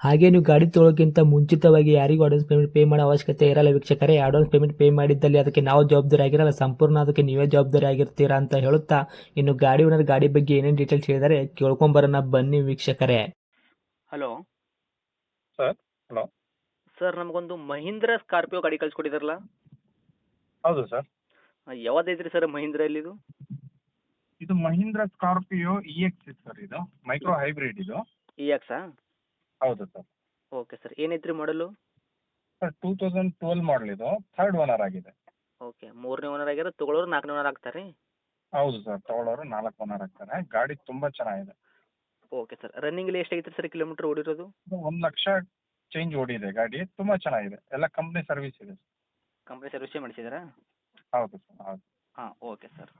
ಹಾಗೆ ನೀವು ಗಾಡಿ ತೊಳೋಕ್ಕಿಂತ ಮುಂಚಿತವಾಗಿ ಯಾರಿಗೂ ಅಡ್ವಾನ್ಸ್ ಪೇಮೆಂಟ್ ಪೇ ಮಾಡೋ ಅವಶ್ಯಕತೆ ಇರಲ್ಲ ವೀಕ್ಷಕರೇ. ಅಡ್ವಾನ್ಸ್ ಪೇಮೆಂಟ್ ಪೇ ಮಾಡಿದ್ದಲ್ಲಿ ಅದಕ್ಕೆ ನಾವು ಜವಾಬ್ದಾರಿ ಆಗಿರಲ್ಲ. ಸಂಪೂರ್ಣ ಅದಕ್ಕೆ ನೀವೇ ಜವಾಬ್ದಾರಿ ಆಗಿರ್ತೀರಾ ಅಂತ ಹೇಳುತ್ತಾ ಇನ್ನು ಗಾಡಿ ಓನರ್ ಗಾಡಿ ಬಗ್ಗೆ ಏನೇನು ಡೀಟೇಲ್ಸ್ ಹೇಳಿದರೆ ಕೇಳ್ಕೊಂಬರೋಣ ಬನ್ನಿ ವೀಕ್ಷಕರೇ. ಹಲೋ ಸರ್ ಹಲೋ ಸರ್ ನಮಗೊಂದು ಮಹೀಂದ್ರ ಸ್ಕಾರ್ಪಿಯೋ ಗಾಡಿ ಕಳ್ಸಿಕೊಟ್ಟಿದ್ರಲ್ಲ ಹೌದು ಸರ್ ಯಾವ್ದೈತ್ರಿ ಸರ್ ಮಹೀಂದ್ರ ಇದು ಇದು Mahindra Scorpio E X sir ಇದು. ಮೈಕ್ರೋ ಹೈಬ್ರಿಡ್ ಇದು. ಇ ಎಕ್ಸಾ ಹೌದು ಸರ್. ಓಕೆ ಸರ್ ಏನೈತ್ರಿ ಮಾಡಲು sir two thousand twelve model ಇದು ಥರ್ಡ್ ಓನರ್ ಆಗಿದೆ. ಓಕೆ ಮೂರನೇ ಓನರ್ ಆಗ್ಯಾರ ತೊಗೊಳೋರು ನಾಲ್ಕನೇ ಓನರ್ ಆಗ್ತಾರೆ? ಹೌದು ಸರ್ ತಗೊಳ್ಳೋರು ನಾಲ್ಕು ಓನರ್ ಆಗ್ತಾರೆ ಗಾಡಿ ತುಂಬ ಚೆನ್ನಾಗಿದೆ. ಓಕೆ ಸರ್ ರನ್ನಿಂಗಲ್ಲಿ ಎಷ್ಟು ಐತ್ರಿ ಸರ್ ಕಿಲೋಮೀಟರ್ ಓಡಿರೋದು? ಒಂದು ಲಕ್ಷ ಚೇಂಜ್ ಓಡಿದೆ ಗಾಡಿ ತುಂಬ ಚೆನ್ನಾಗಿದೆ ಎಲ್ಲ ಕಂಪ್ನಿ ಸರ್ವಿಸ್ ಇದೆ. ಕಂಪ್ನಿ ಸರ್ವಿಸೇ ಮಾಡಿಸಿದ್ರಾ ಹೌದು ಸರ್ ಹೌದು. ಹಾಂ ಓಕೆ ಸರ್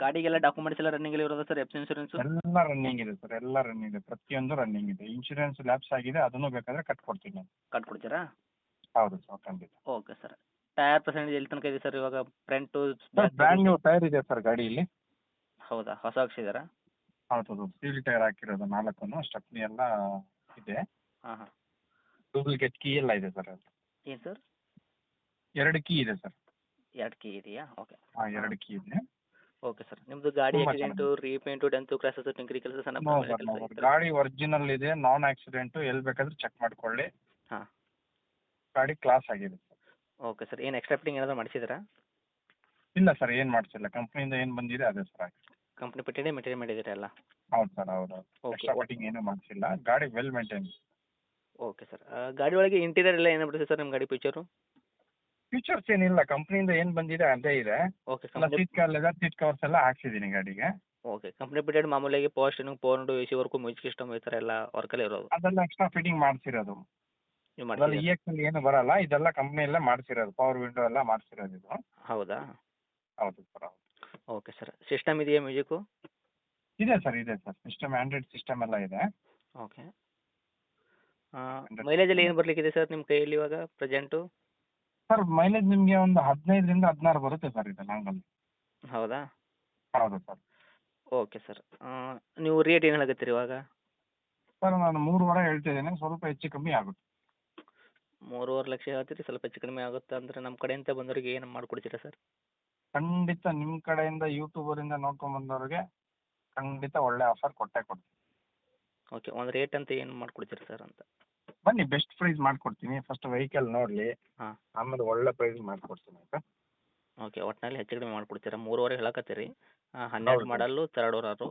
ಗಾಡಿಗೆಲ್ಲ ಡಾಕ್ಯುಮೆಂಟ್ಸ್ ಎಲ್ಲ ರನ್ನಿಂಗ್ ಇರೋದಾ ಸರ್ ಎಫ್ ಇನ್ಶೂರೆನ್ಸು ಎಲ್ಲ ರನ್ನಿಂಗ್ ಇದೆ ಸರ್ ಎಲ್ಲ ರನ್ನಿಂಗ್ ಇದೆ. ಪ್ರತಿಯೊಂದು ರನ್ನಿಂಗ್ ಇದೆ. ಇನ್ಶೂರೆನ್ಸ್ ಲ್ಯಾಪ್ಸ್ ಆಗಿದೆ ಅದನ್ನು ಬೇಕಾದರೆ ಕಟ್ಕೊಡ್ತೀನಿ ನಾನು. ಕಟ್ಕೊಡ್ತೀರಾ? ಹೌದು ಸರ್ ಖಂಡಿತ. ಓಕೆ ಸರ್ ಟೈರ್ ಪರ್ಸೆಂಟೇಜ್ ಎಲ್ಲಿ ತನಕ ಇದೆ ಸರ್ ಇವಾಗ? Front sir brand new tyre ಇದೆ? ಸರ್ ಗಾಡಿಯಲ್ಲಿ. ಹೌದಾ? ಹೊಸ ಹಾಕ್ಸಿದಾರಾ ಹೌದು ಹೌದು. ಸೀಲ್ ಟೈರ್ ಹಾಕಿರೋದು ನಾಲ್ಕು ಸ್ಟೆಪ್ನಿ ಎಲ್ಲ ಇದೆ. ಹಾಂ ಹಾಂ. ಡೂಪ್ಲಿಕೇಟ್ ಕೀ ಎಲ್ಲ ಇದೆ ಸರ್ ಏನು ಸರ್ ಎರಡು ಕೀ ಇದೆ ಸರ್ ಎರಡು ಕೀ ಇದೆಯಾ? ಓಕೆ ಹಾಂ ಎರಡು ಕೀ ಇದೆ. ಓಕೆ ಸರ್ ನಿಮ್ಮದು ಗಾಡಿ ತುಂಬಾ ಆಕ್ಸಿಡೆಂಟು ರೀಪೇಂಟು ಡೆಂತು ಕ್ರಾಸಸ್ ಟಿಂಕ್ರಿ ಕೆಲಸ ಸಣ್ಣ ನೋ ಪುಟ್ಟ ಸರ್ ಗಾಡಿ ಒರಿಜಿನಲ್ ಇದೆ ನಾನ್ ಆಕ್ಸಿಡೆಂಟ್ ಎಲ್ಲಿ ಬೇಕಾದ್ರೂ ಚೆಕ್ ಮಾಡ್ಕೊಳ್ಳಿ. ಹಾ. ಗಾಡಿ ಕ್ಲಾಸ್ ಆಗಿದೆ ಸರ್ ಓಕೆ ಸರ್ ಏನು ಎಕ್ಸ್ಟ್ರಾ ಫಿಟ್ಟಿಂಗ್ ಏನಾದರೂ ಮಾಡಿಸಿದ್ರಾ? ಇಲ್ಲ ಸರ್ ಏನು ಮಾಡಿಸಿಲ್ಲ. ಕಂಪ್ನಿಯಿಂದ ಏನು ಬಂದಿದೆ ಅದೇ ಸರ್ ಆಗಿದೆ ಕಂಪ್ನಿ ಪಟ್ಟಿನೇ ಮೆಟೀರಿಯಲ್ ಮಾಡಿದ್ದೀರಾ ಎಲ್ಲ? ಹೌದು ಸರ್ ಹೌದು ಹೌದು. ಓಕೆ ಎಕ್ಸ್ಟ್ರಾ ಕಟಿಂಗ್ ಏನೂ ಮಾಡಿಸಿಲ್ಲ. ಗಾಡಿ ವೆಲ್ ಮೇಂಟೈನ್ ಓಕೆ ಸರ್ ಗಾಡಿ ಒಳಗೆ ಇಂಟೀರಿಯರ್ ಎಲ್ಲ ಏನು ಬರುತ್ತೆ ಸರ್ ನಿಮ್ಮ ಗಾಡಿ ಫೀಚರು ಫೀಚರ್ಸ್ ಏನಿಲ್ಲ ಕಂಪ್ನಿಯಿಂದ ಏನು ಬಂದಿದೆ ಅದೇ ಇದೆ. Okay company seat cover leather seat covers ಎಲ್ಲ ಹಾಕ್ಸಿದ್ದೀನಿ ಗಾಡಿಗೆ. ಓಕೆ ಕಂಪ್ನಿ ಪಿಟೆಡ್ ಮಾಮೂಲಿಯಾಗಿ power steering power A C work music system ಈ ಥರ ಎಲ್ಲ ವರ್ಕಲ್ಲಿ ಇರೋದು. ಅದೆಲ್ಲ ಎಕ್ಸ್ಟ್ರಾ ಫಿಟ್ಟಿಂಗ್ ಮಾಡಿಸಿರೋದು. ನೀವು ಇ ಎಕ್ಸ್ ಅಲ್ಲಿ ಏನು ಬರಲ್ಲ ಇದೆಲ್ಲ ಕಂಪ್ನಿಯಲ್ಲೇ ಮಾಡಿಸಿರೋದು ಪವರ್ ವಿಂಡೋ ಎಲ್ಲ ಮಾಡಿಸಿರೋದು ಇದು. ಹೌದಾ? ಹೌದು ಸರ್ ಹೌದು. ಓಕೆ ಸರ್ ಸಿಸ್ಟಮ್ ಇದೆಯಾ ಮ್ಯೂಸಿಕ್ಕು? ಇದೆ ಸರ್ ಇದೆ ಸರ್ ಸಿಸ್ಟಮ್ ಆ್ಯಂಡ್ರಾಯ್ಡ್ ಸಿಸ್ಟಮ್ ಎಲ್ಲ ಇದೆ. ಓಕೆ ಮೈಲೇಜಲ್ಲಿ ಏನು ಬರಲಿಕ್ಕಿದೆ ಸರ್ ನಿಮ್ಮ ಕೈಯಲ್ಲಿ ಇವಾಗ ಪ್ರೆಸೆಂಟು ಸರ್ ಮೈಲೇಜ್ ನಿಮಗೆ ಒಂದು ಹದಿನೈದರಿಂದ ಹದಿನಾರು ಬರುತ್ತೆ ಸರ್ ಇದು ಲಾಂಗಲ್ಲಿ ಹೌದಾ? ಹೌದು ಸರ್ ಓಕೆ ಸರ್ ನೀವು ರೇಟ್ ಏನು ಹೇಳಕತ್ತೀರಿ ಇವಾಗ? ಸರ್ ನಾನು ಮೂರುವರೆ ಹೇಳ್ತಿದ್ದೇನೆ ಸ್ವಲ್ಪ ಹೆಚ್ಚು ಕಮ್ಮಿ ಆಗುತ್ತೆ. ಮೂರುವರೆ ಲಕ್ಷ ಹೇಳ್ತೀರಿ ಸ್ವಲ್ಪ ಹೆಚ್ಚು ಕಡಿಮೆ ಆಗುತ್ತೆ ಅಂದರೆ ನಮ್ಮ ಕಡೆಯಿಂದ ಬಂದವರಿಗೆ ಏನು ಮಾಡಿಕೊಡ್ತೀರಾ ಸರ್ ಖಂಡಿತ ನಿಮ್ಮ ಕಡೆಯಿಂದ ಯೂಟ್ಯೂಬರಿಂದ ನೋಡ್ಕೊಂಡು ಬಂದವ್ರಿಗೆ ಖಂಡಿತ ಒಳ್ಳೆ ಆಫರ್ ಕೊಟ್ಟೇ ಕೊಡ್ತೀನಿ. ಓಕೆ ಒಂದು ರೇಟ್ ಅಂತ ಏನು ಮಾಡಿಕೊಡ್ತೀರಾ ಸರ್ ಅಂತ? ಬನ್ನಿ ಬೆಸ್ಟ್ ಪ್ರೈಸ್ ಮಾಡ್ಕೊಡ್ತೀನಿ. ಫಸ್ಟ್ ವೆಹಿಕಲ್ ನೋಡಲಿ. ಹಾ. ಆಮೇಲೆ ಒಳ್ಳೆ ಪ್ರೈಸ್ ಮಾಡ್ಕೊಡ್ತೀನಿ ಆಯಿತಾ? ಓಕೆ ಒಟ್ಟಿನಲ್ಲಿ ಹೆಚ್ಚು ಕಡಿಮೆ ಮಾಡಿಕೊಡ್ತೀರಾ? ಮೂರುವರೆ ಹೇಳಕತ್ತೀರಿ. ಹನ್ನೆರಡು ಹೌದು. ಮಾಡಲ್ಲು ತರ್ಡ್ ಓನರು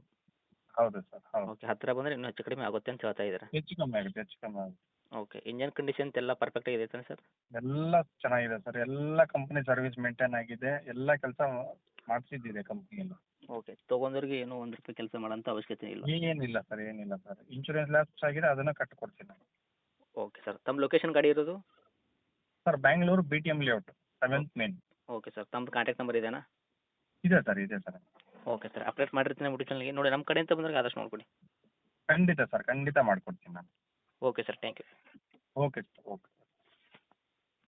ಹೌದು ಸರ್ ಹೌದು. ಓಕೆ ಹತ್ತಿರ ಬಂದರೆ ಇನ್ನೂ ಹೆಚ್ಚು ಕಡಿಮೆ ಆಗುತ್ತೆ ಅಂತ ಹೇಳ್ತಾ ಇದ್ದೀರಾ? ಹೆಚ್ಚು ಕಮ್ಮಿ ಆಗುತ್ತೆ ಹೆಚ್ಚು ಕಮ್ಮಿ ಆಗುತ್ತೆ. ಓಕೆ ಇಂಜನ್ ಕಂಡೀಷನ್ ಎಲ್ಲ ಪರ್ಫೆಕ್ಟ್ ಆಗಿದೆ ತಾನೆ ಸರ್? ಎಲ್ಲ ಚೆನ್ನಾಗಿದೆ ಸರ್. ಎಲ್ಲ ಕಂಪ್ನಿ ಸರ್ವಿಸ್ ಮೇಂಟೈನ್ ಆಗಿದೆ. ಎಲ್ಲ ಕೆಲಸ ಮಾಡಿಸಿದ್ದಿದೆ ಕಂಪ್ನಿಯಲ್ಲಿ ಓಕೆ ತೊಗೊಂಡವ್ರಿಗೆ ಏನು ಒಂದು ರೂಪಾಯಿ ಕೆಲಸ ಮಾಡೋಂಥ ಅವಶ್ಯಕತೆ ಇಲ್ಲ. ಏನಿಲ್ಲ ಸರ್ ಏನಿಲ್ಲ ಸರ್. ಇನ್ಶೂರೆನ್ಸ್ ಲ್ಯಾಪ್ಸ್ ಆಗಿದೆ ಅದನ್ನು ಕಟ್ಟಿಕೊಡ್ತೀನಿ ನಾನು ಓಕೆ ಸರ್ ತಮ್ಮ ಲೊಕೇಶನ್ ಗಾಡಿ ಇರೋದು? Sir Bangalore B T M layout seventh main okay sir ತಮ್ಮದು ಕಾಂಟ್ಯಾಕ್ಟ್ ನಂಬರ್ ಇದೆಯಾ ಇದೆ ಸರ್ ಇದೆ ಸರ್ ಓಕೆ ಸರ್ ಅಪ್ಡೇಟ್ ಮಾಡಿರ್ತೀನಿ ಬಿಟ್ಟು ಚಾನಲ್ಗೆ ನೋಡಿ ನಮ್ಮ ಕಡೆಯಿಂದ ಬಂದಾಗ ಆದಷ್ಟು ನೋಡ್ಕೊಡಿ. ಖಂಡಿತ ಸರ್ ಖಂಡಿತ ಮಾಡಿಕೊಡ್ತೀನಿ ನಾನು. Okay sir thank you okay sir okay